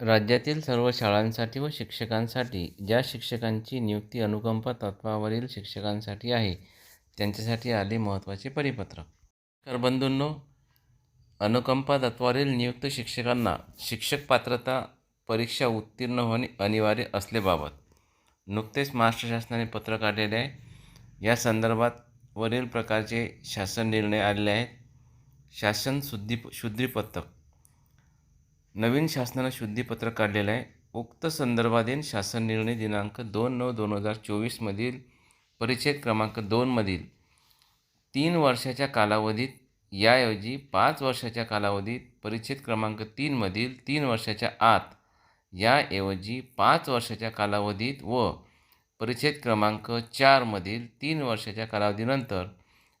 राज्यातील सर्व शाळांसाठी व शिक्षकांसाठी ज्या शिक्षकांची नियुक्ती अनुकंपा तत्त्वावरील शिक्षकांसाठी आहे त्यांच्यासाठी आले महत्त्वाचे परिपत्रक तर बंधूंनो अनुकंपा तत्त्वावरील नियुक्त शिक्षकांना शिक्षक पात्रता परीक्षा उत्तीर्ण होणे अनिवार्य असल्याबाबत नुकतेच महाराष्ट्र शासनाने पत्र काढलेले आहे. या संदर्भात वरील प्रकारचे शासन निर्णय आलेले आहेत. शासन शुद्धी शुद्धीपत्रक नवीन शासनानं शुद्धीपत्रक काढलेलं आहे. उक्त संदर्भाधीन शासन निर्णय दिनांक दोन नऊ दोन हजार चोवीसमधील परिच्छेद क्रमांक दोनमधील तीन वर्षाच्या कालावधीत याऐवजी पाच वर्षाच्या कालावधीत परिच्छेद क्रमांक तीनमधील तीन वर्षाच्या आत याऐवजी पाच वर्षाच्या कालावधीत व परिच्छेद क्रमांक चारमधील तीन वर्षाच्या कालावधीनंतर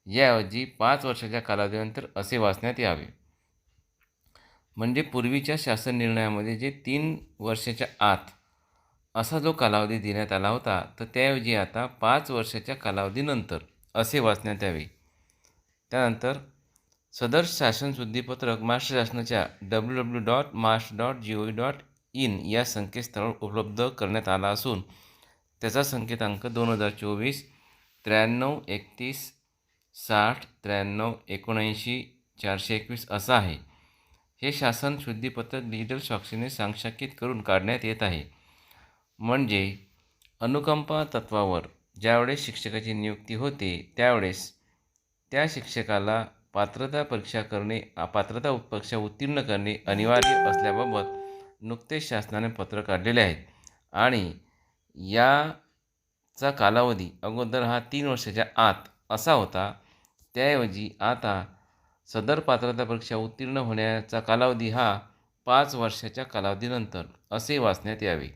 याऐवजी पाच वर्षाच्या कालावधीनंतर असे वाचण्यात यावे. म्हणजे पूर्वीच्या शासन निर्णयामध्ये जे तीन वर्षाच्या आत असा जो कालावधी देण्यात आला होता तर त्याऐवजी आता पाच वर्षाच्या कालावधीनंतर असे वाचण्यात यावे. त्यानंतर सदर शासन शुद्धीपत्रक महाराष्ट्र शासनाच्या W W dot Maharashtra dot G O V dot in या संकेतस्थळावर उपलब्ध करण्यात आला असून त्याचा संकेतांक दोन हजार चोवीस त्र्याण्णव एकतीस साठ त्र्याण्णव एकोणऐंशी चारशे एकवीस असा आहे. हे शासन शुद्धीपत्रक डिजिटल साक्षीने सांक्षाकित करून काढण्यात येत आहे. म्हणजे अनुकंपा तत्वावर ज्यावेळेस शिक्षकाची नियुक्ती होते त्यावेळेस त्या शिक्षकाला पात्रता परीक्षा करणे पात्रता परीक्षा उत्तीर्ण करणे अनिवार्य असल्याबाबत नुकतेच शासनाने पत्र काढलेले आहेत. आणि याचा कालावधी अगोदर हा तीन वर्षाच्या आत असा होता. त्याऐवजी आता सदर पात्रता परीक्षा उत्तीर्ण होण्याचा कालावधी हा पाच वर्षाच्या कालावधीनंतर असे वाचण्यात यावे.